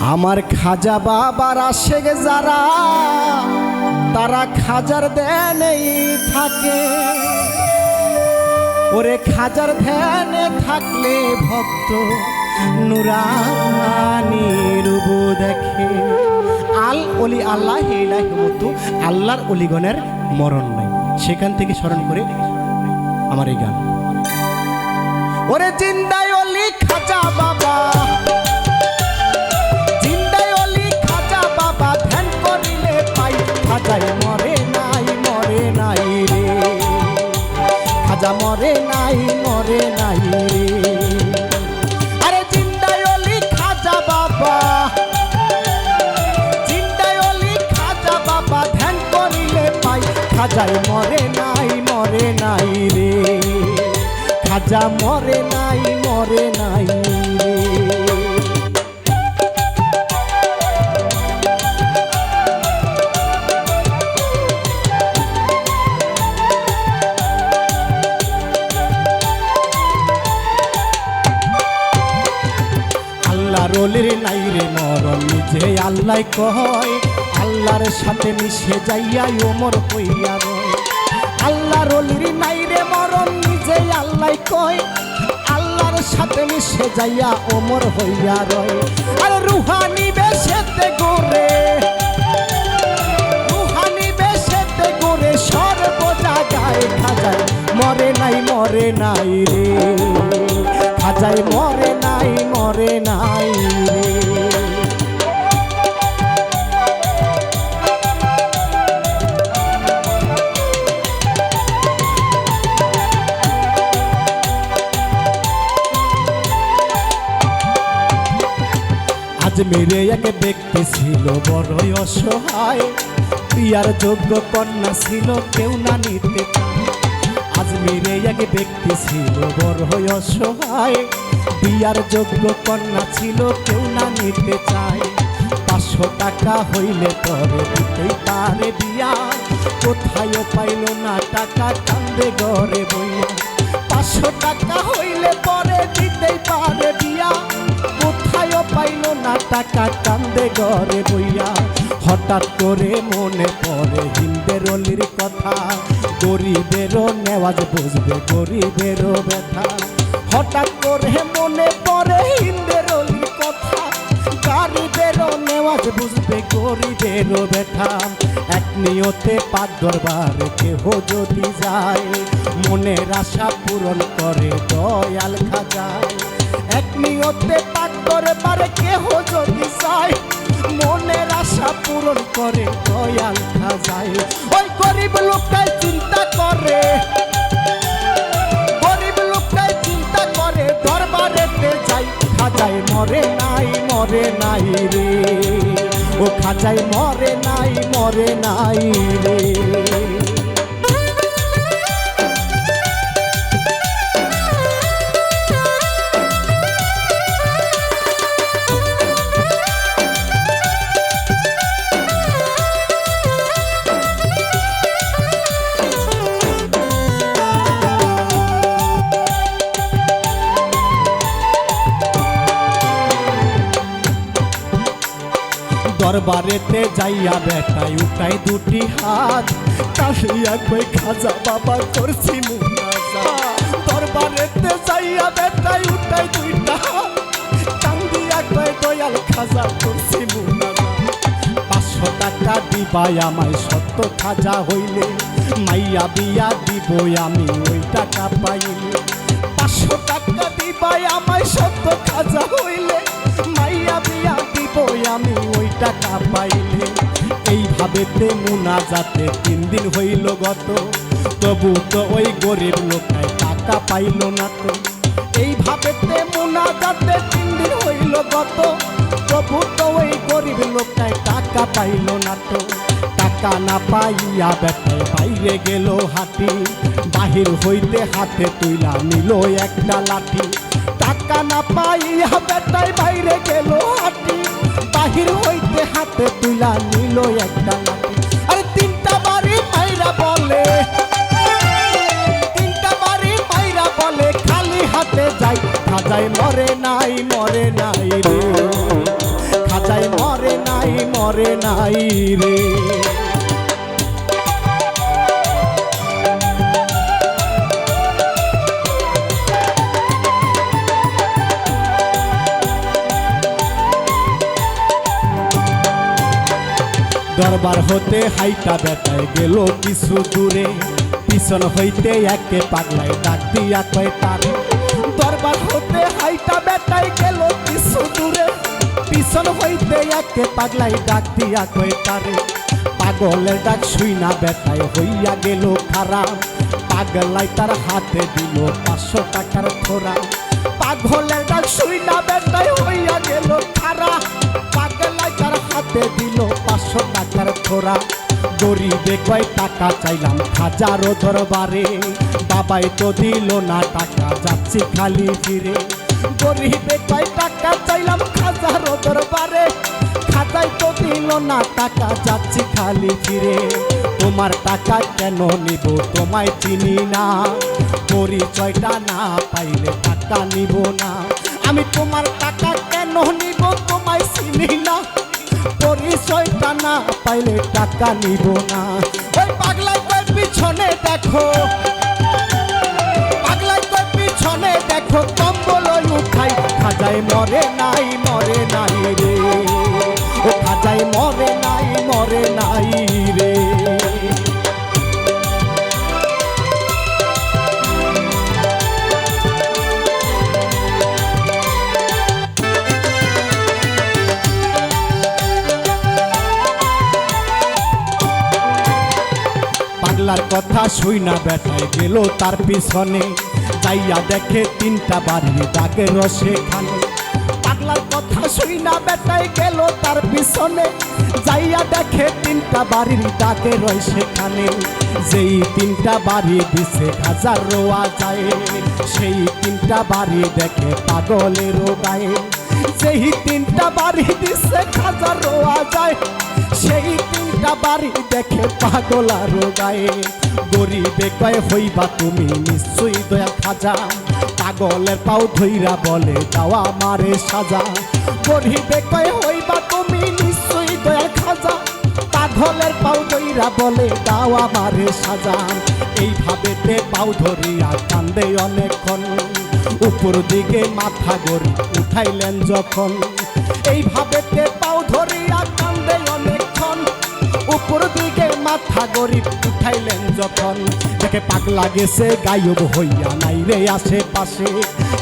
আমার খাজা বাবার আশেক যারা, তারা খাজার দেনেই থাকে। ওরে খাজার ধ্যানে থাকলে ভক্ত নুরানি রূপ দেখে। আল অলি আল্লাহ ইলাহি মতো, আল্লাহর অলিগণের মরণ নাই। সেখান থেকে স্মরণ করে আমার এই গান। ওরে জিন্দায় অলি খাজা বাবা মরে নাই আরে চিন্তায় অলি খাজা বাবা। চিন্তায় অলি খাজা বাবা, ধ্যান করিলে পাই। খাজাই মরে নাই মরে নাই রে। খাজা মরে নাই মরে নাই রে। নাই রে মরণ নিজে আল্লাহ কয়, আল্লাহর সাথে মিশে যাইয়া ওমর হইয়া রয়। আল্লাহ রলির নাই রে মরণ নিজে আল্লাহ কয়, আল্লাহর সাথে মিশে যাইয়া ওমর হইয়া রয়। আর রুহানি বেশেতে গোরে, রুহানি বেশেতে গোরে সর্ব জায়গায় খাজায়। মরে নাই মরে নাই রে, খাজায় মরে মরে নাই রে। আজ মেরে এক ব্যক্তি ছিল বড়ই অসহায়। বিয়ার যোগ্য কন্যা ছিল, কেউ না নিতে আজ মেরে এক ব্যক্তি ছিল বড়ই অসহায়। বিয়ার যোগ্য কন্যা ছিল, কেউ না নিতে চায়। পাঁচশো টাকা হইলে পরে দিতেই পারে বিয়া। কোথায়ও পাইল না টাকা, কান্দে ঘরে বইয়া। পাঁচশো টাকা হইলে পরে দিতেই পারে বিয়া। কোথায়ও পাইল না টাকা, কান্দে ঘরে বইয়া। হঠাৎ করে মনে পড়ে হিন্দের অলির কথা। গরিবেরও নেওয়াজ বুঝবে, গরিবেরও ব্যথা। হঠাৎ করে মনে পড়ে হিন্দের কথা। গরিবেরও নেওয়াজ বুঝবে গরিবেরও ব্যথা। এক নিয়তে পাক দরবারে কেহ যদি যায়, মনের আশা পূরণ করে দয়াল খাজায়। এক নিয়তে পাক দরবারে কেহ যদি যায়, মনের আশা পূরণ করে দয়াল খাজায়। ওই গরিব লোকটাই চিন্তা করে মরে নাই রে। ও খাঁচায় মরে নাই মরে নাই রে। দরবারেতে যাইয়া বেটাই উঠাই দুটি হাত। কালিয়া কই খাজা বাবা করছি দরবারেতে যাইয়া বেটাই উঠাই দুইটা খাজা করছি টাকা আমায় খাজা হইলে। মাইয়া বিয়া আমি টাকা পাঁচশো টাকা আমায়, সত্য খাজা হইলে। মাইয়া বিয়া দিব আমি টাকা পাইলে এইভাবে মুনা যাতে তিন দিন হইল গত। তবু তো ওই গরিব লোকায় টাকা পাইল না তো। এইভাবে মুনা যাতে তিন দিন হইল গত। তবু তো ওই গরিব লোকটাই টাকা পাইল না তো। টাকা না পাইয়া বেটায় বাইরে গেল হাতি বাহির হইতে হাতে তুইলা নিল একটা লাঠি। টাকা না পাইয়া বেটায় বাইরে গেল হাতি বাহির হইতে হাতে তুলা নিল একটা লাঠি আরে তিনটা বাড়ি মাইরা বলে, তিনটা বাড়ি মাইরা বলে, খালি হাতে যাই। খাজাই মরে নাই মরে নাই রে। খাজাই মরে নাই মরে নাই রে। দরবার হতে হাইটা বেটায় গেল কিছু দূরে। পিছন হইতে একে পাগলায় ডাক দিয়া কয় তারে। দরবার হতে হাইটা বেটায় গেল কিছু দূরে। পিছন হইতে একে পাগলায় ডাক দিয়া কয় তারে। পাগলের ডাক শুই না বেটায় হইয়া গেল খারাপ পাগলাই তার হাতে দিল পাঁচশো টাকার থোড়া পাগলের ডাক শুই না বেটায় হইয়া গেল খারাপ পাগলাই তার হাতে দিল থোড়া গরিবে কয় টাকা চাইলাম, হাজারো দরবারে। বাবাই তো দিল না টাকা, যাচ্ছি খালি ফিরে। গরিবে কয় টাকা চাইলাম, হাজারো দরবারে। খাতায় তো দিল না টাকা, যাচ্ছি খালি ফিরে। তোমার টাকা কেন নিব, তোমায় চিনি না। পরিচয়টা না পাইলে টাকা নিব না। আমি তোমার টাকা কেন নিব, তোমায় চিনি না। পরিচয়টা না পাইলে টাকা নিব না। ওই পাগলাই তোর পিছনে দেখো? পাগলাই তোর পিছনে দেখো? কম্বল উঠাই, খাজায় মরে নাই মরে নাই রে। ও খাজায় মরে নাই মরে নাই। কথা শুই না বেটায় গেল তার পিছনে। যাইয়া দেখে তিনটা বাড়ির ডাকে রসে খানে। পাগলার কথা শুই না বেটায় গেল তার পিছনে। যাইয়া দেখে তিনটা বাড়ির ডাকে রয় সেখানে যেই তিনটা বাড়ি দিছে হাজার রোয়া যায়। সেই তিনটা বাড়ি দেখে পাগলেরও গায়ে। যেই তিনটা বাড়ি দিছে হাজার রোয়া যায়, সেই তিনটা বাড়ি দেখে পাগল আরও গায়ে। গরিবে কয়, হইবা তুমি নিশ্চয়ই দয়া খাজা। পাগলের পাও ধইরা বলে দাওয়া মারে সাজা। গরিবে কয়, হইবা তুমি নিশ্চয়ই দয়া খাজা। পাগলের পাও ধইরা বলে দাওয়া মারে সাজা। এইভাবে তে পাও ধরিয়া কান্দে অনেকক্ষণ। উপর দিকে মাথা গড়ি উঠাইলেন যখন। এইভাবে পাও ধরিয়া কান্দে অনেকক্ষণ। উপর দিকে মাথা গরিব উঠাইলেন যখন। দেখে পাগলা গেছে, গায়ব হইয়া নাই রে আশেপাশে।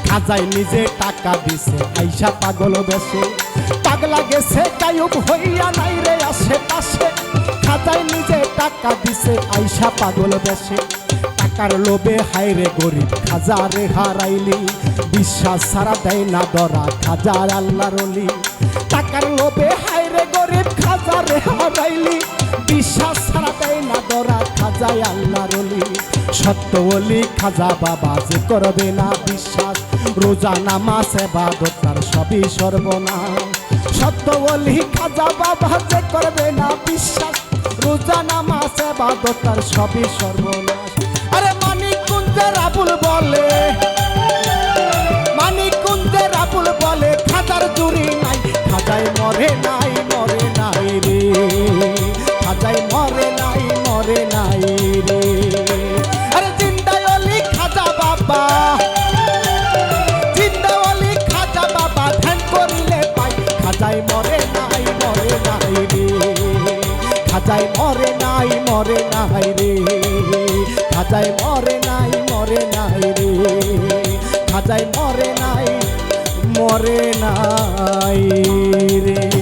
খাজাই নিজে টাকা দিছে, আইসা পাগল বেশে পাগলা গেছে, গায়ব হইয়া নাই রে আশেপাশে। খাজাই নিজে টাকা দিছে, আইসা পাগল বেশে টাকার লোভে হাইরে গরিব খাজারে হারাইলি। বিশ্বাস ছাড়া দেয় না দরা খাজার আল্লাহর অলি। টাকার লোভে হাইরে গরিব খাজারে হারাইলি। বিশ্বাস ছাড়া দেয় না দরা খাজায় আল্লাহর অলি। সত্য অলি খাজা বাবা যে করবে না বিশ্বাস। রোজা, নামাজ, এবাদত তার সবই সর্বনাশ। সত্য অলি খাজা বাবা যে করবে না বিশ্বাস। রোজা, নামাজ, এবাদত তার সবই সর্বনাশ। নাই রে খাজায় মরে নাই মরে নাই রে। খাজায় মরে নাই মরে নাই রে। খাজায় মরে নাই মরে নাই রে।